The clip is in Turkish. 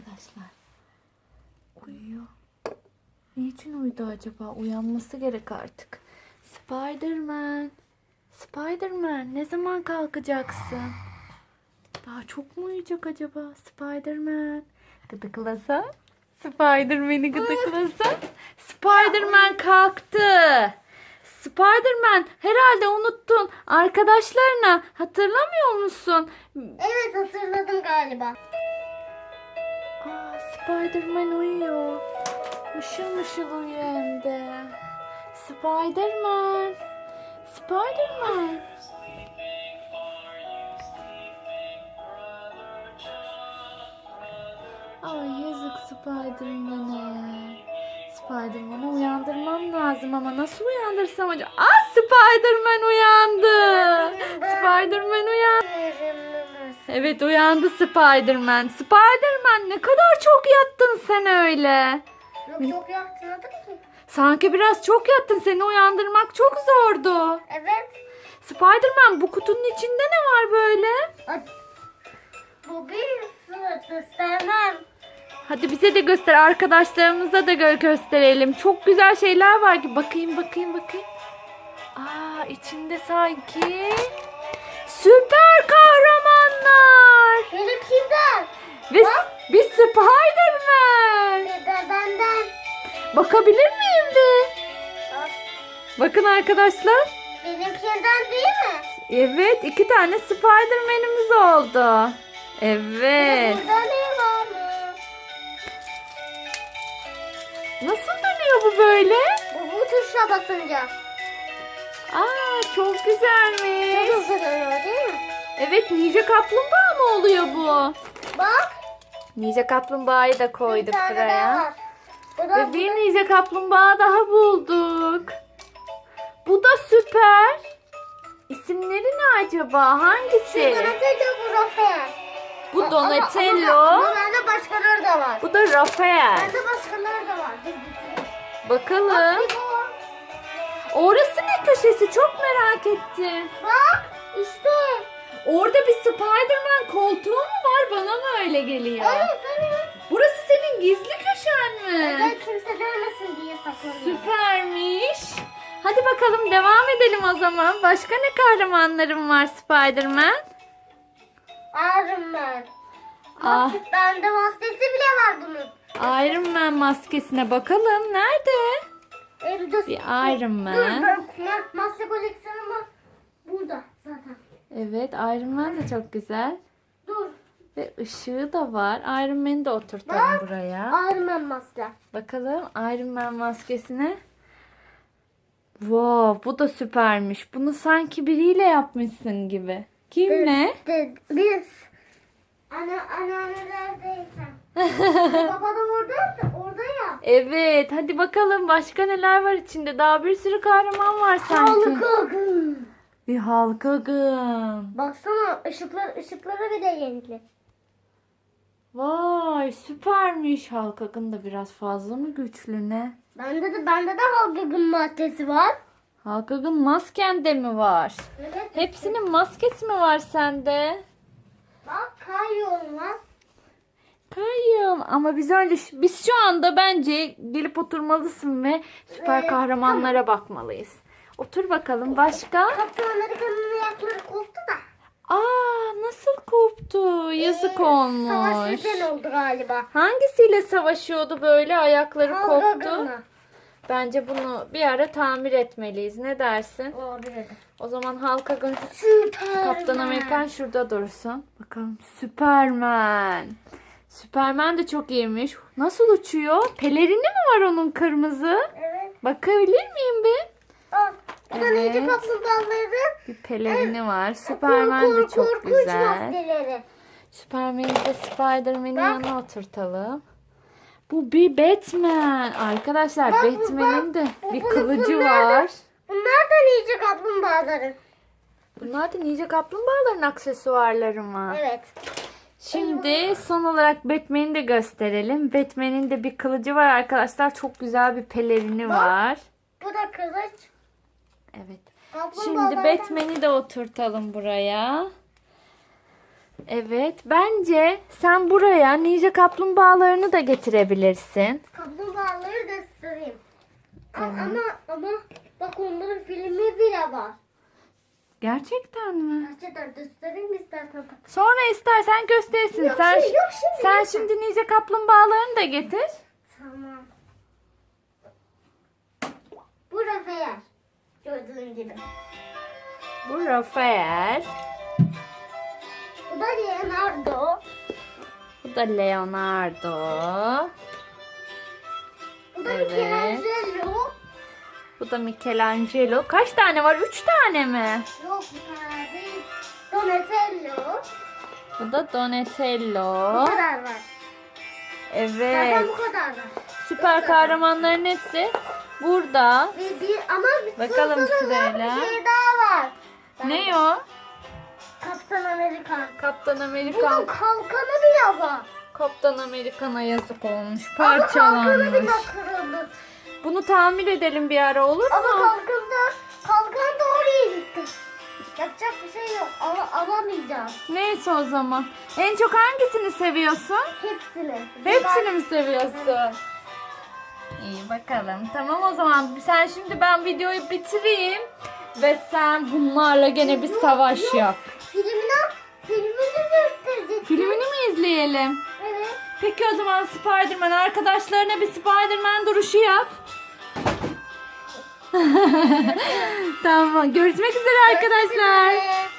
arkadaşlar. Uyuyor. Niçin uyudu acaba? Uyanması gerek artık. Spiderman. Spiderman ne zaman kalkacaksın? Daha çok mu uyuyacak acaba? Spiderman. Gıdıklasa. Spiderman'i gıdıklasa. Spiderman kalktı. Spiderman herhalde unuttun. Arkadaşlarına hatırlamıyor musun? Evet hatırladım galiba. Aa, Spiderman uyuyor. Mışıl mışıl uyuyor hem de. Spiderman. Spiderman. Ay yazık Spiderman'e. Spiderman'ı uyandırmam lazım ama nasıl uyandırsam acaba? Aa Spiderman uyandı. Spiderman uyandı. Evet uyandı Spiderman. Spiderman ne kadar çok yattın sen öyle. Yok çok yaptırmadım ki. Sanki biraz çok yattın. Seni uyandırmak çok zordu. Evet. Spiderman bu kutunun içinde ne var böyle? Bu bir istemem. Hadi bize de göster. Arkadaşlarımıza da gö- gösterelim. Çok güzel şeyler var ki. Bakayım bakayım bakayım. Aa içinde sanki süper kahramanlar. Arkadaşlar. Benimkinden değil mi? Evet iki tane Spiderman'imiz oldu. Evet. Burada ne varmış? Nasıl dönüyor bu böyle? Bu, bu tuşa basınca. Aa çok güzelmiş. Çok hızlı dönüyor değil mi? Evet Ninja Kaplumbağa mı oluyor bu? Bak. Ninja Kaplumbağa'yı da Bir koyduk tane daha buraya. var. Bu da Ve bir Ninja Kaplumbağa daha bulduk. Bu da süper. İsimleri ne acaba? Hangisi? Donatello bu Rafael. Bu Donatello. Ama, ama bende başkaları da var. Bu da Rafael. Bende başkaları da var. Dur, dur. Bakalım. Bak. Orası ne köşesi? Çok merak ettim. Bak işte. Orada bir Spider-Man koltuğu mu var? Bana mı öyle geliyor? Evet evet. Burası senin gizli köşen mi? Ben kimse görmesin diye saklanıyorum. Süpermiş. Hadi bakalım devam edelim o zaman. Başka ne kahramanlarım var Spider-Man? Iron Man. Ah, Bende maskesi bile var bunun. Iron Man maskesine bakalım. Nerede? Elimde Bir Iron Dur Man. ben ma- maske koleksiyonum burada zaten. Evet Iron Man de çok güzel. Dur. Ve ışığı da var. Iron Man'i de oturtalım Bak. buraya. Iron Man maske. Bakalım Iron Man maskesine. Wow, bu da süpermiş. Bunu sanki biriyle yapmışsın gibi. Kimle? Biz. Ana anneannelerdeyken. Baba da orada, orada ya. Evet, hadi bakalım başka neler var içinde. Daha bir sürü kahraman var sanki. Halkın. Bir halkagın. Baksana ışıklar ışıkları bir de renkli. Vay, süpermiş. Halkagın da biraz fazla mı güçlü ne? Bende de bende de halkın maddesi var. Halkagın maskende mi var? Evet. Hepsinin maskesi mi var sende? Bak kayyum var. Kayyum ama biz önce biz şu anda bence gelip oturmalısın ve süper Evet, kahramanlara bakmalıyız. Otur bakalım başka. Kaptan Amerika'nın ayakları koptu da. Aa nasıl koptu? Yazık Ee, olmuş. Savaş yüzden oldu galiba. Hangisiyle savaşıyordu böyle ayakları koptu? Halkagın'la. Bence bunu bir ara tamir etmeliyiz. Ne dersin? Olabilir. O zaman Halkagın Süper. Kaptan Amerikan şurada dursun. Bakalım Süpermen. Süpermen de çok iyiymiş. Nasıl uçuyor? Pelerini mi var onun kırmızı? Evet. Bakabilir miyim bir? Da Evet. kaplumbağaları? Bir pelerini var. Süpermen de Korkunç- çok korkunç güzel. maskeleri. Süpermen'i de Spiderman'in yanına oturtalım. Bu bir Batman. Arkadaşlar Bak Batman'in de bu, bir bu, kılıcı bunlar da- var. Bunlar da nice kaplumbağaları. Bunlar da Ninja Kaplumbağaların aksesuarları mı? Evet. Şimdi son olarak Batman'i de gösterelim. Batman'in de bir kılıcı var arkadaşlar. Çok güzel bir pelerini Bak. var. Bu da kılıç. Evet. Şimdi Kaplumbağalardan- Batman'i de oturtalım buraya. Evet. Bence sen buraya ninja kaplumbağalarını da getirebilirsin. Kaplumbağaları göstereyim. A- Evet. Ama ama bak onların filmi bile var. Gerçekten mi? Gerçekten göstereyim istersen. Sonra istersen gösterirsin. Yok, sen şimdi, yok, şimdi, sen yok. şimdi ninja kaplumbağalarını da getir. Tamam. Bu Rafael. Gördüğün gibi. Bu Rafael. Bu da Leonardo. Bu da Evet. Michelangelo. Bu da Michelangelo. Kaç tane var? Üç tane mi? Yok bu kadar değil. Donatello. Bu da Bu Donatello. kadar var. Evet. Zaten bu kadar var. Süper kahramanların hepsi burada. Ve bir, ama bir Bakalım sırayla. Bir şey daha var. Ne o? Kaptan Amerikan. Kaptan Bunun Amerikan. kalkanı bile var. Kaptan Amerikan'a yazık olmuş. Ama kalkanı bile Parçalanmış. kırıldı. Bunu tamir edelim bir ara olur Ama mu? kalkanda kalkan da oraya gitti. Yapacak bir şey yok. Al, alamayacağım. Neyse o zaman. En çok hangisini seviyorsun? Hepsini. Hepsini mi seviyorsun? İyi bakalım. Tamam o zaman. Sen şimdi ben videoyu bitireyim. Ve sen bunlarla gene bir savaş yap. Filmini, filmini gösterecek. Filmini mi izleyelim? Evet. Peki o zaman Spiderman arkadaşlarına bir Spiderman duruşu yap. tamam. Görüşmek üzere arkadaşlar. Görüşmek üzere.